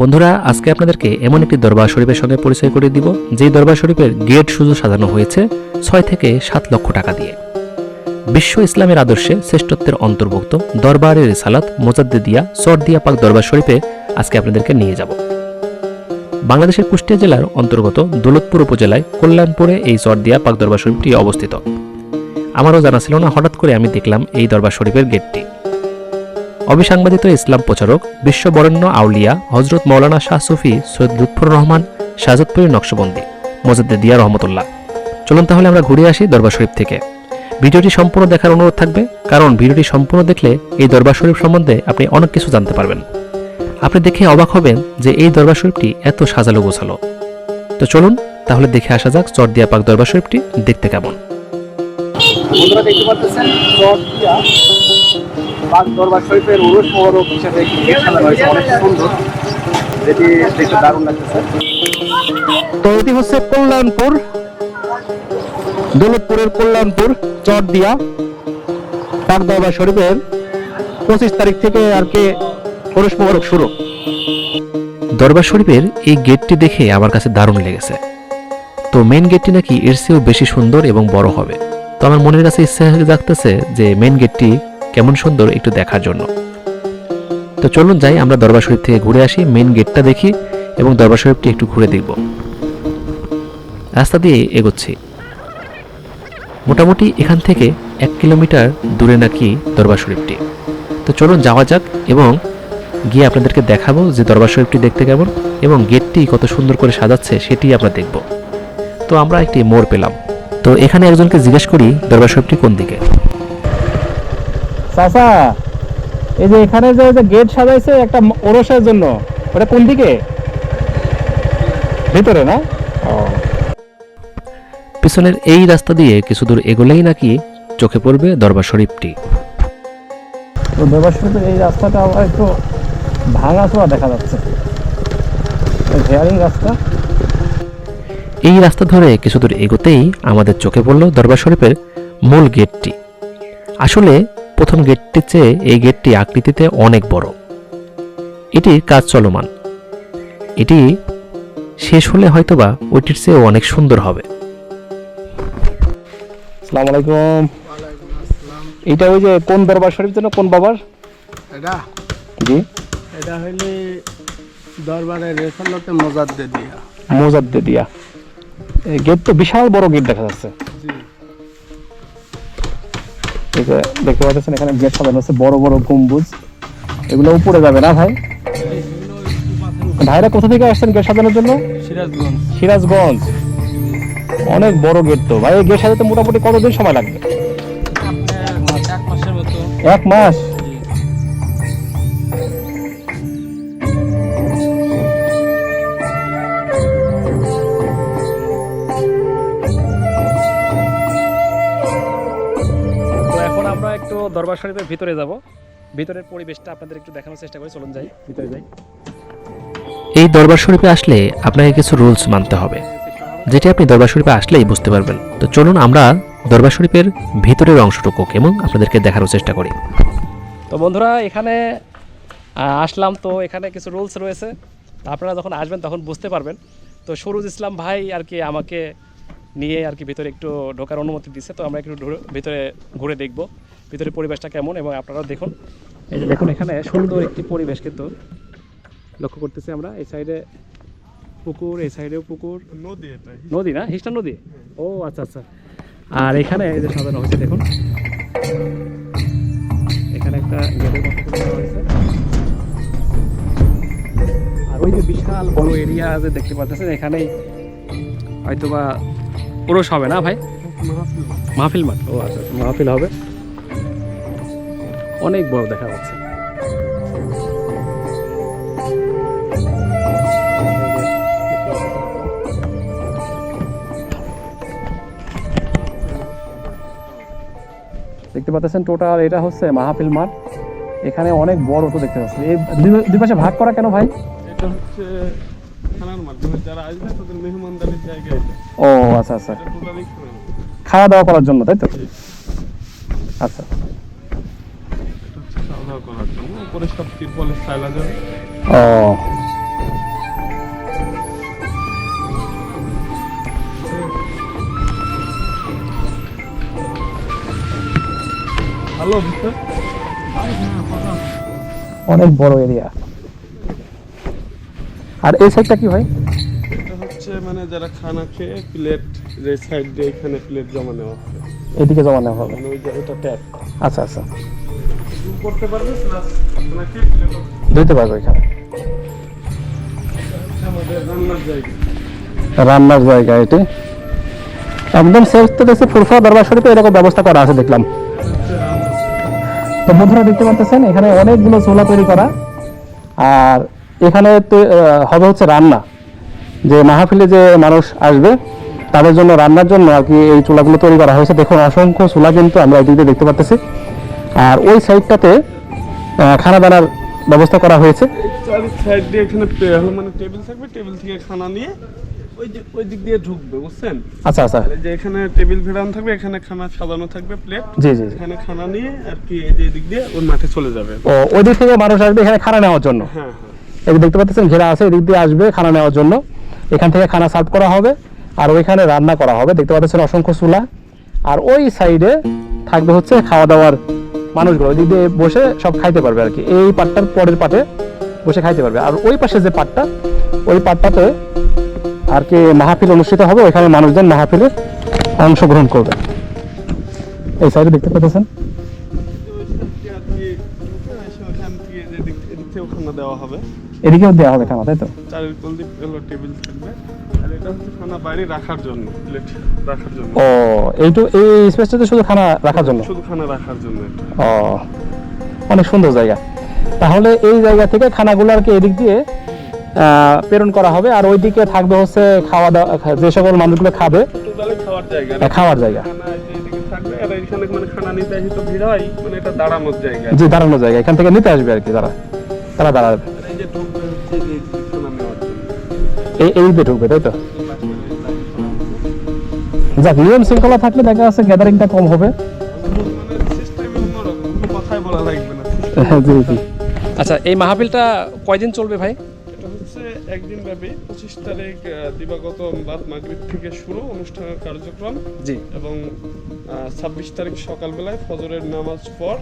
বন্ধুরা, আজকে আপনাদেরকে এমন একটি দরবার শরীফের সঙ্গে পরিচয় করে দিব, যেই দরবার শরীফের গেট শুধু সাজানো হয়েছে ছয় থেকে সাত লক্ষ টাকা দিয়ে। বিশ্ব ইসলামের আদর্শে শ্রেষ্ঠত্বের অন্তর্ভুক্ত দরবারের রিসালাত মোজাদ্দেদিয়া সরদিয়া পাক দরবার শরীফে আজকে আপনাদেরকে নিয়ে যাব। বাংলাদেশের কুষ্টিয়া জেলার অন্তর্গত দৌলতপুর উপজেলায় কল্যাণপুরে এই সরদিয়া পাক দরবার শরীফটি অবস্থিত। আমারও জানা ছিল না, হঠাৎ করে আমি দেখলাম এই দরবার শরীফের গেটটি। অবিসাংবাদিত ইসলাম প্রচারক, বিশ্ববরেণ্য আউলিয়া হজরত মৌলানা শাহ সুফি সৈয়দ লুৎফর রহমান শাহজাদপুরের নকশবন্দি মোজাদ্দেদিয়া রহমতুল্লাহ। চলুন তাহলে আমরা ঘুরে আসি দরবার শরীফ থেকে। ভিডিওটি সম্পূর্ণ দেখার অনুরোধ থাকবে, কারণ ভিডিওটি সম্পূর্ণ দেখলে এই দরবার শরীফ সম্বন্ধে আপনি অনেক কিছু জানতে পারবেন। আপনি দেখে অবাক হবেন যে এই দরবার শরীফটি এত সাজালো গোছালো। তো চলুন তাহলে দেখে আসা যাক চরদিয়া পাক দরবার শরীফটি দেখতে কেমন। দেখতে পাচ্ছেন দরবার শরীফের মোবারক হিসেবে একটি সাজানো হয়েছে অনেক সুন্দর। যেটি দেখতে দারুণ লাগতেছে। তো এটি হচ্ছে কল্যাণপুর দৌলতপুরের কল্যাণপুর চরদিয়া পাক দরবার শরীফের পঁচিশ তারিখ থেকে আর কি শুরু। দরবার শরীফের এই গেটটি দেখে আমার কাছে দারুণ লেগেছে। তো মেন গেটটি নাকি এর চেয়েও বেশি সুন্দর এবং বড় হবে। তো আমার মনের কাছে ইচ্ছা জাগতেছে যে মেন গেটটি কেমন সুন্দর একটু দেখার জন্য। তো চলুন যাই, আমরা দরবার শরীফ থেকে ঘুরে আসি মেন গেটটা দেখি এবং দরবার শরীফটি একটু ঘুরে দেখব। রাস্তা দিয়ে এগোচ্ছি। মোটামুটি এখান থেকে এক কিলোমিটার দূরে নাকি দরবার শরীফটি। তো চলুন যাওয়া যাক এবং গিয়ে আপনাদেরকে দেখাবো যে দরবার শরীফটি দেখতে কেমন এবং গেটটি কত সুন্দর করে সাজাচ্ছে সেটি আমরা দেখব। তো আমরা একটি মোড় পেলাম। তো এখানে একজনকে জিজ্ঞেস করি দরবার শরীফটি কোন দিকে। চাচা এই যে এখানে যে গেট সাজাইছে একটা ওরসের জন্য ওটা কোন দিকে? ভিতরে না? পিছনের এই রাস্তা দিয়ে কিছু দূর এগোলেই নাকি চোখে পড়বে দরবার শরীফটি। তো দেবাশ্রীতে এই রাস্তাটা আবার একটু ভাঙা চোরা দেখা যাচ্ছে। রাস্তা। এই রাস্তা ধরে কিছু দূর এগোতেই আমাদের চোখে পড়ল দরবার শরীফের মূল গেটটি। আসলে প্রথম গেটটির চেয়ে এই গেটটি আকৃতিতে অনেক বড়। এটির কাজ চলমান। এটি শেষ হলে হয়তোবা ওইটির চেয়েও অনেক সুন্দর হবে। আসসালামু আলাইকুম। এটা ওই যে কোন দরবার শরীফ যেন কোন বাবার? এটা। জি। এটা হইলে দরবারের রেসালতে মজাদ্দে দিয়া মোজাদ্দে দিয়া গেট তো বিশাল বড় গেট দেখা যাচ্ছে। জি। দেখতে পাচ্ছেন এখানে গেট সাজানো আছে বড় বড় গম্বুজ। এগুলো উপরে যাবে না ভাই? ভাইরা কোথা থেকে আসছেন গেট সাজানোর জন্য? সিরাজগঞ্জ। সিরাজগঞ্জ। অনেক বড় গেট তো। ভাই এই গেট সাজাতে মোটামুটি কতদিন সময় লাগবে? এক মাস? দরবার শরীফের ভিতরে যাব। ভিতরের পরিবেশটা আপনাদের একটু দেখানোর চেষ্টা করি চলুন যাই। ভিতরে যাই। এই দরবার শরীফে আসলে আপনাকে কিছু রুলস মানতে হবে। যেটি আপনি দরবার শরীফে আসলেই বুঝতে পারবেন। তো চলুন আমরা দরবার শরীফের ভিতরের অংশটুকু কেমন আপনাদেরকে দেখানোর চেষ্টা করি। তো বন্ধুরা এখানে আসলাম। তো এখানে কিছু রুলস রয়েছে। আপনারা যখন আসবেন তখন বুঝতে পারবেন। তো সরুজ ইসলাম ভাই আর কি আমাকে নিয়ে আর কি ভিতরে একটু ঢোকার অনুমতি দিচ্ছে তো আমরা একটু ভিতরে ঘুরে দেখব। ভিতরে পরিবেশটা কেমন এবং আপনারাও দেখুন। এই যে দেখুন এখানে সুন্দর একটি পরিবেশ কিন্তু লক্ষ্য করতেছি আমরা। এই সাইডে পুকুর এই সাইডেও পুকুর। নদী এটা। নদী না? হিস্টা নদী? ও আচ্ছা আচ্ছা। আর এখানে এই যে সাজানো হয়েছে দেখুন। এখানে একটা গেটের মতো হয়েছে। আর ওই যে বিশাল বড় এরিয়া যে দেখতে পাচ্ছেন এখানেই হয়তোবা পুরুষ হবে না ভাই? মাহফিল মাঠ। ও আচ্ছা আচ্ছা মাহফিল হবে। অনেক বড় দেখা যাচ্ছে। দেখতে পাচ্ছেন টোটাল এটা হচ্ছে মাহফিল মাঠ। এখানে অনেক বড় তো দেখতে পাচ্ছেন। এই দুই- পাশে ভাগ করা কেন ভাই? এটা হচ্ছে খানার মাধ্যমে যারা আসবে তাদের মেহমানদারির জায়গা এটা। ও আচ্ছা আচ্ছা। খাওয়া দাওয়া করার জন্য তাই তো? আচ্ছা। অনেক বড় এরিয়া আর এই সাইডটা কি ভাই? এটা হচ্ছে মানে যারা খানা খেয়ে প্লেট এই সাইড দিয়ে এখানে প্লেট জমা নেওয়া হবে এদিকে জমা নেওয়া হবে। মানে এটা ট্যাপ আচ্ছা আচ্ছা। পারব এখানে রান্নার জায়গা এটি। একদম ফুরফা দরবার শরীফে এরকম ব্যবস্থা করা আছে, দেখলাম। তো বন্ধুরা দেখতে পাচ্ছেন, এখানে অনেকগুলো চুলা তৈরি করা। আর এখানে হবে হচ্ছে রান্না। যে মাহফিলে যে মানুষ আসবে, তাদের জন্য রান্নার জন্য আর কি এই চুলাগুলো তৈরি করা হয়েছে। দেখুন, অসংখ্য চুলা কিন্তু আমরা এদিকে দেখতে পাচ্ছি আর ওই সাইডটাতে খানা দানার ব্যবস্থা করা হয়েছে। সাইড দিয়ে এখানে মানে টেবিল থাকবে টেবিল থেকে খানা নিয়ে ওই ওই দিক দিয়ে ঢুকবে বুঝছেন? আচ্ছা আচ্ছা। যে এখানে টেবিল থাকবে এখানে খানা সাজানো থাকবে প্লেট জি জি জি। এখানে খানা নিয়ে আর কি এই যে এদিক দিয়ে ওই মাঠে চলে যাবে। ও ওই দিক থেকে মানুষ আসবে এখানে খানা নেওয়ার জন্য? হ্যাঁ হ্যাঁ। এই দেখতে পাচ্ছেন ঘেরা আছে এদিক দিয়ে আসবে খানা নেওয়ার জন্য। এখান থেকে খানা সার্ভ করা হবে আর ওইখানে রান্না করা হবে। দেখতে পাচ্ছেন অসংখ্য চুলা। আর ওই সাইডে থাকবে হচ্ছে খাওয়া দাওয়ার মানুষগুলো ওই দিয়ে বসে সব খাইতে পারবে আর কি। এই পাটটার পরের পাটে বসে খাইতে পারবে। আর ওই পাশে যে পাটটা, ওই পাটটাতে আর কি মাহফিল অনুষ্ঠিত হবে। ওইখানে মানুষজন মাহফিলে অংশগ্রহণ করবে। এই সাইডে দেখতে পাচ্ছেন? এদিক দেওয়া হবে। এদিকেও দেওয়া হবে খানা তাই তো? চারিকোল দিক হলো টেবিল থাকবে। আর এটা হচ্ছে খানা বাইরে রাখার জন্য প্লেট রাখার জন্য। ও এইটু এই স্পেসটাতে শুধু খানা রাখার জন্য? শুধু খানা রাখার জন্য ও অনেক সুন্দর জায়গা। তাহলে এই জায়গা থেকে খানাগুলো আর কি এদিক দিয়ে প্রেরণ করা হবে। আর ওইদিকে থাকবে হচ্ছে খাওয়া দাওয়া যে সকল মানুষগুলো খাবে খাওয়ার জায়গা। খাওয়ার জায়গা। এখানে মানে খানা নিতে আসি তো ভিড় হয় মানে এটা দাঁড়ানোর জায়গা। যে দাঁড়ানোর জায়গা এখান থেকে নিতে আসবে আর কি তারা। তারা দাঁড়াবে। এই যে ঢুকবে তাই তো? যাক নিয়ম শৃঙ্খলা থাকলে দেখা যাচ্ছে গ্যাদারিংটা কম হবে। সিস্টেম অন্যরকম কোনো কথাই বলা লাগবে না জি জি। আচ্ছা এই মাহফিলটা কয়দিন চলবে ভাই? একদিন ব্যাপী। পঁচিশ তারিখ দিবাগত বাদ মাগরিব থেকে শুরু অনুষ্ঠানের কার্যক্রম জি। এবং ছাব্বিশ তারিখ সকালবেলায় ফজরের নামাজ পর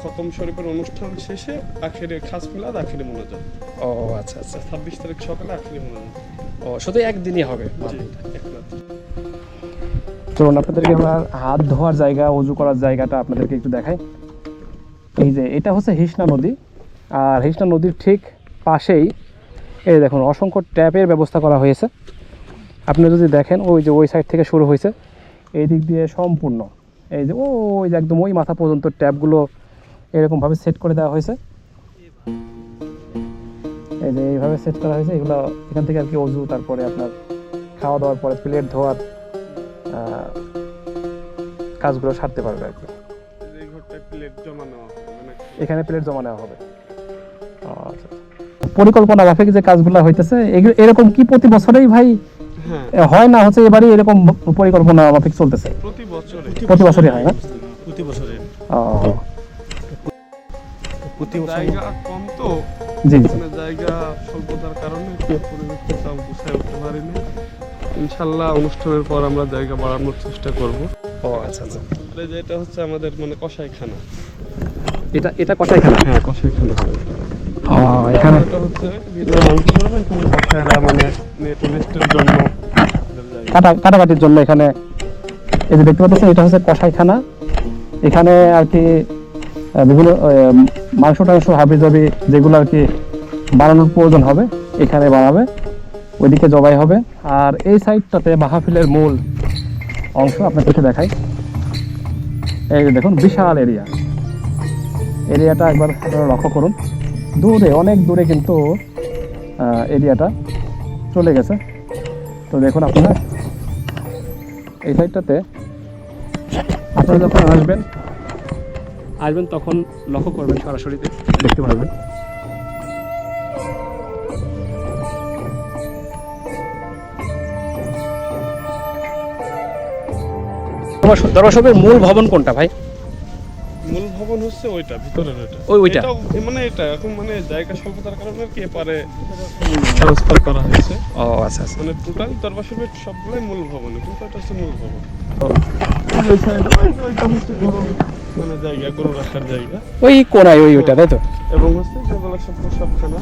খতম শরীফের অনুষ্ঠান শেষে আখেরে খাস মিলাদ আখেরে মোনাজাত। ও আচ্ছা আচ্ছা। ছাব্বিশ তারিখ সকালে আখেরে মোনাজাত। ও শুধু একদিনই হবে? চলুন আপনাদেরকে আমরা হাত ধোয়ার জায়গা অজু করার জায়গাটা আপনাদেরকে একটু দেখাই। এই যে এটা হচ্ছে হিসনা নদী। আর হিসনা নদীর ঠিক পাশেই এই দেখুন অসংখ্য ট্যাপের ব্যবস্থা করা হয়েছে। আপনি যদি দেখেন ওই যে ওই সাইড থেকে শুরু হয়েছে। এই দিক দিয়ে সম্পূর্ণ। এই যে ওই যে একদম ওই মাথা পর্যন্ত ট্যাপগুলো এরকমভাবে সেট করে দেওয়া হয়েছে। এই যে এইভাবে সেট করা হয়েছে এগুলো এখান থেকে আর কি অজু তারপরে আপনার খাওয়া দাওয়ার পরে প্লেট ধোয়ার কাজগুলো সারতে পারবে আর কি। মানে এখানে প্লেট জমা নেওয়া হবে। আচ্ছা, আচ্ছা। পরিকল্পনা মাফিক যে কাজগুলো হইতেছে এরকম কি প্রতি বছরেই ভাই হ্যাঁ। হয় না হচ্ছে এবারই এরকম পরিকল্পনা মাফিক চলতেছে। প্রতি বছরে? প্রতি বছরই হয় না? প্রতি বছরে। ও, প্রতি বছর জায়গা কম তো। জি জি। মানে জায়গা স্বল্পতার কারণে একটু পরিবেশটা গুছায় উঠতে পারিনি। ইনশাল্লাহ অনুষ্ঠানের পর আমরা জায়গা বাড়ানোর চেষ্টা করব। ও আচ্ছা আচ্ছা। আর যে এটা হচ্ছে আমাদের মানে কষাইখানা এটা এটা কষাই খানা হ্যাঁ কষাইখানা এখানে এটা হচ্ছে মানে জন্য। কাটা কাটাকাটির জন্য এখানে এই যে দেখতে পাচ্ছেন, এটা হচ্ছে কষাইখানা এখানে আর কি বিভিন্ন মাংস টাংস হাবি জাবি যেগুলো আর কি বানানোর প্রয়োজন হবে, এখানে বানাবে। ওইদিকে জবাই হবে। আর এই সাইডটাতে মাহফিলের মূল অংশ আপনাদেরকে দেখাই। এই যে দেখুন, বিশাল এরিয়া। এরিয়াটা একবার আপনারা লক্ষ্য করুন। দূরে, অনেক দূরে কিন্তু এরিয়াটা চলে গেছে। তো দেখুন আপনারা এই সাইডটাতে আপনারা যখন আসবেন আসবেন তখন লক্ষ্য করবেন সরাসরি দেখতে পারবেন। দর্শকের মূল ভবন কোনটা ভাই? ভবন হচ্ছে ওইটা ভিতরের ওইটা। ওই ওইটা? মানে এটা এখন মানে জায়গা স্বল্পতার কারণে আর কি এপারে ট্রান্সফার করা হয়েছে। ও আচ্ছা আচ্ছা। মানে টোটাল দরবার শরীফের সবগুলোই মূল ভবন কিন্তু এটা হচ্ছে মূল ভবন। মানে জায়গা গরু রাখার জায়গা। ওই কোনায় ওই ওইটা তাই তো? এবং হচ্ছে যেগুলো সব প্রসাবখানা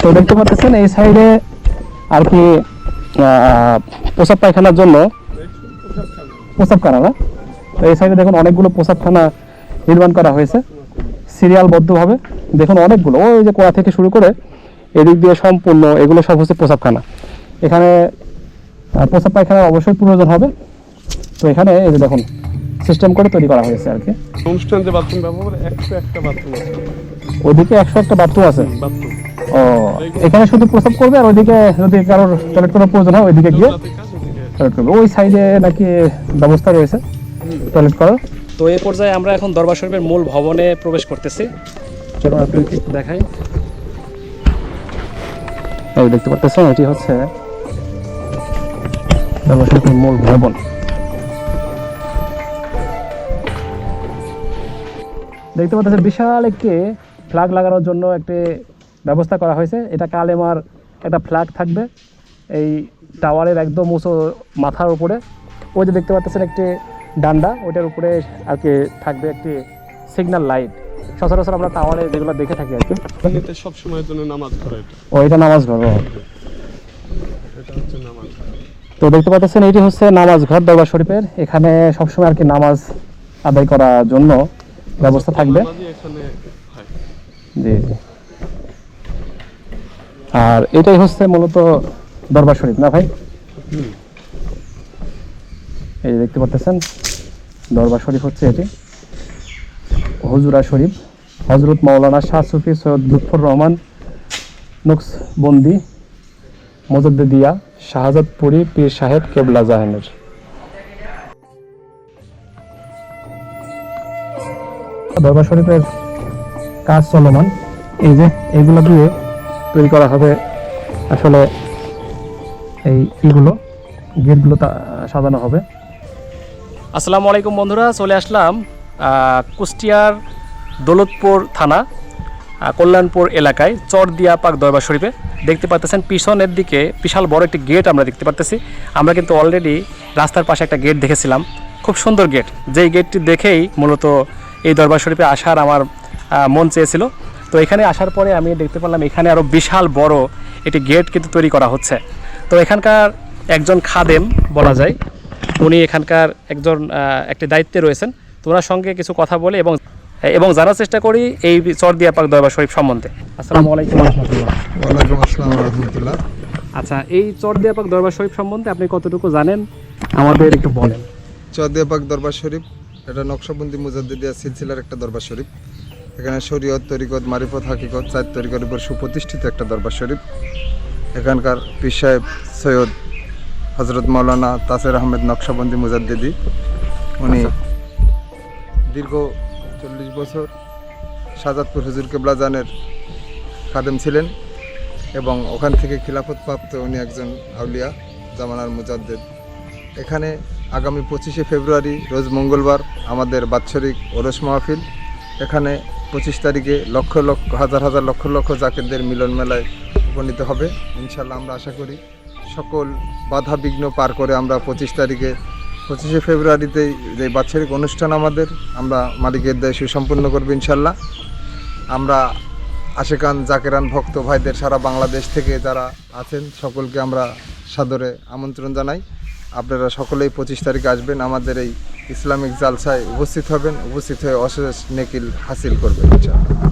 তো দেখতে পাচ্ছেন এই সাইডে আর কি প্রসাব পায়খানার জন্য প্রসাবখানা প্রসাবখানা না? তো এই সাইডে দেখুন অনেকগুলো প্রসাবখানা নির্মাণ করা হয়েছে। সিরিয়ালবদ্ধভাবে দেখুন অনেকগুলো। ওই যে কোয়া থেকে শুরু করে এদিক দিয়ে সম্পূর্ণ এগুলো সব হচ্ছে প্রসাবখানা। এখানে প্রসাব পায়খানার অবশ্যই প্রয়োজন হবে। তো এখানে এই যে দেখুন সিস্টেম করে তৈরি করা হয়েছে আর কি। অনুষ্ঠান যে বাথরুম ব্যবহার একশো একটা বাথরুম আছে। ওইদিকে একশো একটা বাথরুম আছে? ও এখানে শুধু প্রসাব করবে আর ওইদিকে যদি কারোর টয়লেট করার প্রয়োজন হয় ওইদিকে গিয়ে ওদিকে টয়লেট করবে। ওই সাইডে নাকি ব্যবস্থা রয়েছে টয়লেট করার। তো এই পর্যায়ে আমরা এখন দরবার শরীফের মূল ভবনে প্রবেশ করতেছি। চলুন একটু দেখাই। এই দেখতে পাচ্ছেন এটি হচ্ছে দরবার শরীফের মূল ভবন। দেখতে পাচ্ছেন বিশাল একটি ফ্ল্যাগ লাগানোর জন্য একটি ব্যবস্থা করা হয়েছে। এটা কালেমার একটা ফ্ল্যাগ থাকবে, এই টাওয়ারের একদম উঁচু মাথার উপরে। ওই যে দেখতে পাচ্ছেন একটি ডান্ডা ওইটার উপরে আর কি থাকবে একটি সিগন্যাল লাইট সচরাচর আমরা টাওয়ারে যেগুলো দেখে থাকি আর কি। এতে সব সময়ের জন্য নামাজ পড়ে এটা। ওইটা নামাজ ঘর এটা হচ্ছে নামাজ তো দেখতে পাচ্ছেন এটি হচ্ছে নামাজ ঘর দরবার শরীফের। এখানে সবসময় আর কি নামাজ আদায় করার জন্য ব্যবস্থা থাকবে। জি জি। আর এটাই হচ্ছে মূলত দরবার শরীফ না ভাই? এই যে দেখতে পাচ্ছেন দরবার শরীফ হচ্ছে এটি। হুজুরা শরীফ হজরত মাওলানা শাহ সুফি সৈয়দ লুৎফর রহমান নুকস বন্দি মজদ্দিয়া শাহজাদপুরি পীর সাহেব কেবলা জাহানের। দরবার শরীফের কাজ চলমান। এই যে এইগুলো দিয়ে তৈরি করা হবে আসলে এই ইগুলো, গেটগুলো সাজানো হবে। আসসালামু আলাইকুম বন্ধুরা, চলে আসলাম কুষ্টিয়ার দৌলতপুর থানা কল্যাণপুর এলাকায়, চরদিয়া পাক দরবার শরীফে। দেখতে পাচ্ছেন পিছনের দিকে বিশাল বড় একটি গেট আমরা দেখতে পাচ্তেছি আমরা কিন্তু অলরেডি রাস্তার পাশে একটা গেট দেখেছিলাম, খুব সুন্দর গেট। যেই গেটটি দেখেই মূলত এই দরবার শরীফে আসার আমার মন চেয়েছিল। তো এখানে আসার পরে আমি দেখতে পেলাম, এখানে আরও বিশাল বড় একটি গেট কিন্তু তৈরি করা হচ্ছে। তো এখানকার একজন খাদেম বলা যায় উনি এখানকার একজন একটি দায়িত্বে রয়েছেন। তো ওনার সঙ্গে কিছু কথা বলে এবং এবং জানার চেষ্টা করি এই চরদিয়া পাক দরবার শরীফ সম্বন্ধে। আসসালামু আলাইকুম। ওয়ালাইকুম আসসালাম রহমতুল্লাহ। আচ্ছা এই চরদিয়া পাক দরবার শরীফ সম্বন্ধে আপনি কতটুকু জানেন? আমাদের একটু বলেন। চৌদিয়াবাগ দরবার শরীফ এটা নকশবন্দি মুজাদ্দিদিয়া সিলসিলার একটা দরবার শরীফ। এখানে শরীয়ত তরিকত মারিফত হাকিকত চার তরিকর উপর সুপ্রতিষ্ঠিত একটা দরবার শরীফ। এখানকার পীর সাহেব সৈয়দ হজরত মৌলানা তাসের আহমেদ নকশাবন্দি মুজাদ্দিদি। উনি দীর্ঘ চল্লিশ বছর সাজাদপুর হুজুর কেবলাজানের খাদেম ছিলেন এবং ওখান থেকে খিলাফত প্রাপ্ত উনি একজন আউলিয়া জামানার মুজাদ্দেদ। এখানে আগামী পঁচিশে ফেব্রুয়ারি রোজ মঙ্গলবার আমাদের বাৎসরিক ওরস মাহফিল। এখানে পঁচিশ তারিখে লক্ষ লক্ষ হাজার হাজার লক্ষ লক্ষ জাকেরদের মিলন মেলায় উপনীত হবে ইনশাল্লাহ আমরা আশা করি সকল বাধা বিঘ্ন পার করে আমরা পঁচিশ তারিখে, পঁচিশে ফেব্রুয়ারিতেই যে বাৎসরিক অনুষ্ঠান আমাদের, আমরা মালিকের দায় সুসম্পন্ন করব ইনশাল্লাহ আমরা আশেকান জাকেরান ভক্ত ভাইদের সারা বাংলাদেশ থেকে যারা আছেন, সকলকে আমরা সাদরে আমন্ত্রণ জানাই। আপনারা সকলেই পঁচিশ তারিখে আসবেন, আমাদের এই ইসলামিক জালসায় উপস্থিত হবেন, উপস্থিত হয়ে অশেষ নেকিল হাসিল করবেন ইনশাআল্লাহ।